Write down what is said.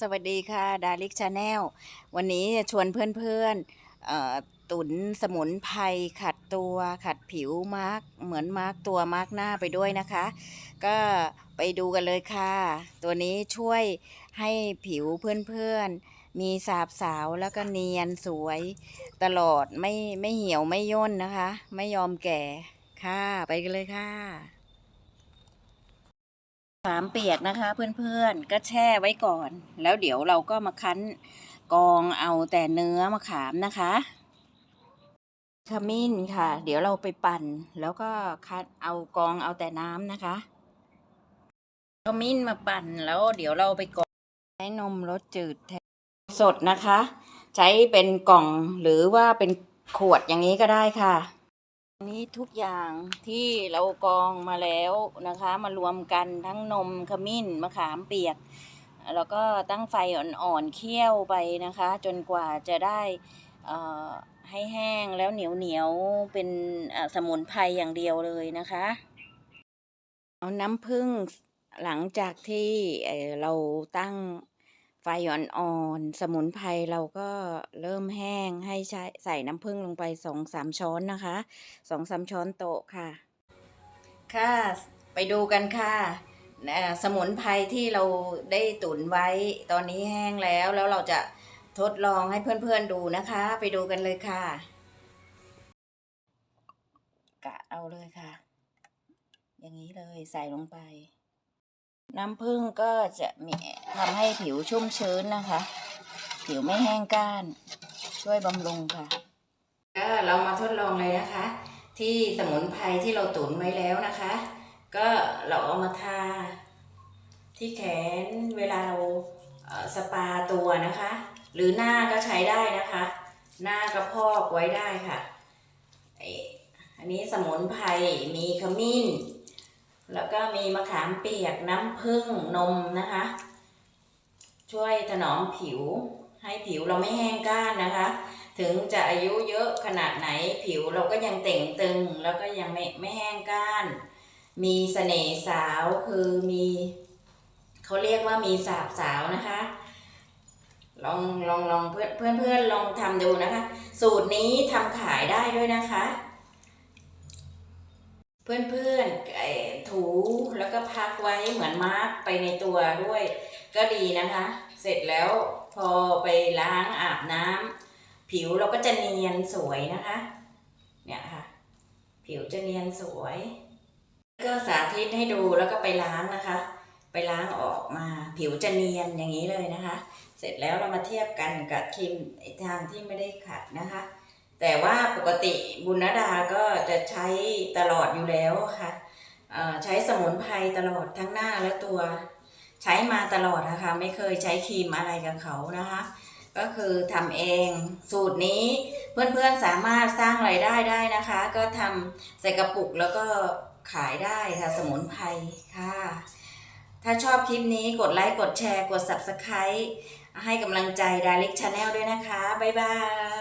สวัสดีค่ะดาริกชาแนลวันนี้จะชวนเพื่อนๆตุ๋นสมุนไพรขัดตัวขัดผิวมาร์กเหมือนมาร์กตัวมาร์กหน้าไปด้วยนะคะ ก็ไปดูกันเลยค่ะ ตัวนี้ช่วยให้ผิวเพื่อนๆ มีสาบสาวแล้วก็เนียนสวยตลอดไม่ไม่เหี่ยวไม่ย่นนะคะ ไม่ยอมแก่ค่ะ ไปกันเลยค่ะ มะขามเปียกนะคะเพื่อนๆ ก็แช่ไว้ก่อน แล้วเดี๋ยวเราก็มาคั้นกองเอาแต่เนื้อมะขามนะคะขมิ้นค่ะ เดี๋ยวเราไปปั่น แล้วก็คั้นเอากองเอาแต่น้ำนะคะขมิ้นมาปั่นแล้วเดี๋ยวเราไปกรองใช้นมรสจืดแทนสดนะคะ ใช้เป็นกล่องหรือว่าเป็นขวดอย่างนี้ก็ได้ค่ะ อันนี้ทุกอย่างที่เรากองมาแล้วนะคะ มารวมกันทั้งนมขมิ้นมะขามเปียก แล้วก็ตั้งไฟอ่อนๆเคี่ยวไปนะคะ จนกว่าจะได้ให้แห้งแล้วเหนียวๆเป็นเอ่อสมุนไพรอย่างเดียวเลยนะคะ เอาน้ำผึ้งหลังจากที่เราตั้ง ไฟอ่อนๆ สมุนไพรเราก็เริ่มแห้งให้ใช้ใส่น้ำผึ้งลงไปสองสามช้อนนะคะสองสามช้อนโต๊ะค่ะ ค่ะ ไปดูกันค่ะเอ่อสมุนไพรที่เราได้ตุนไว้ตอนนี้แห้งแล้วแล้วเราจะทดลองให้เพื่อนๆดูนะคะ ไปดูกันเลยค่ะ กะเอาเลยค่ะ อย่างนี้เลยใส่ลงไป น้ำผึ้งก็จะมี ทำให้ผิวชุ่มชื้นนะคะ ผิวไม่แห้งก้าน ช่วยบำรุงค่ะ ก็เรามาทดลองเลยนะคะ ที่สมุนไพรที่เราตุ๋นไว้แล้วนะคะ ก็เราเอามาทา ที่แขนเวลาเราสปาตัวนะคะ หรือหน้าก็ใช้ได้นะคะ หน้ากระพอกไว้ได้ค่ะอันนี้สมุนไพรมีขมิ้น แล้วก็มีมะขามเปียกน้ำผึ้งนมนะคะ ช่วยถนอมผิว ให้ผิวเราไม่แห้งก้านนะคะ ถึงจะอายุเยอะขนาดไหนผิวเราก็ยังเต่งตึง แล้วก็ยังไม่ไม่แห้งก้าน มีเสน่ห์สาวคือมีเขาเรียกว่ามีสาบสาวนะคะ ลองลองลองเพื่อนเพื่อนเพื่อนลองทำดูนะคะ สูตรนี้ทำขายได้ด้วยนะคะ เพื่อนเพื่อนๆไอ้ถูแล้วก็พักไว้เหมือนมาร์กไปในตัวด้วย ก็ดีนะคะ เสร็จแล้วพอไปล้างอาบน้ำผิวเราก็จะเนียนสวยนะคะ เนี่ยค่ะ ผิวจะเนียนสวย ก็สาธิตให้ดูแล้วก็ไปล้างนะคะ ไปล้างออกมาผิวจะเนียนอย่างนี้เลยนะคะ เสร็จแล้วเรามาเทียบกันกับครีมไอทางที่ไม่ได้ขัดนะคะ แต่ว่าปกติบุญดาก็จะใช้ตลอดอยู่แล้วค่ะเอ่อใช้สมุนไพรตลอดทั้งหน้าและตัว ใช้มาตลอดนะคะไม่เคยใช้ครีมอะไรกับเขานะคะ ก็คือทำเองสูตรนี้เพื่อนๆสามารถสร้างไรายได้ได้นะคะ ก็ทำใส่กระปุกแล้วก็ขายได้ค่ะสมุนไพรค่ะ ถ้าชอบคลิปนี้กดไลค์กดแชร์กด Subscribe ให้กำลังใจดาริกชาแนลด้วยนะคะ บ๊ายบาย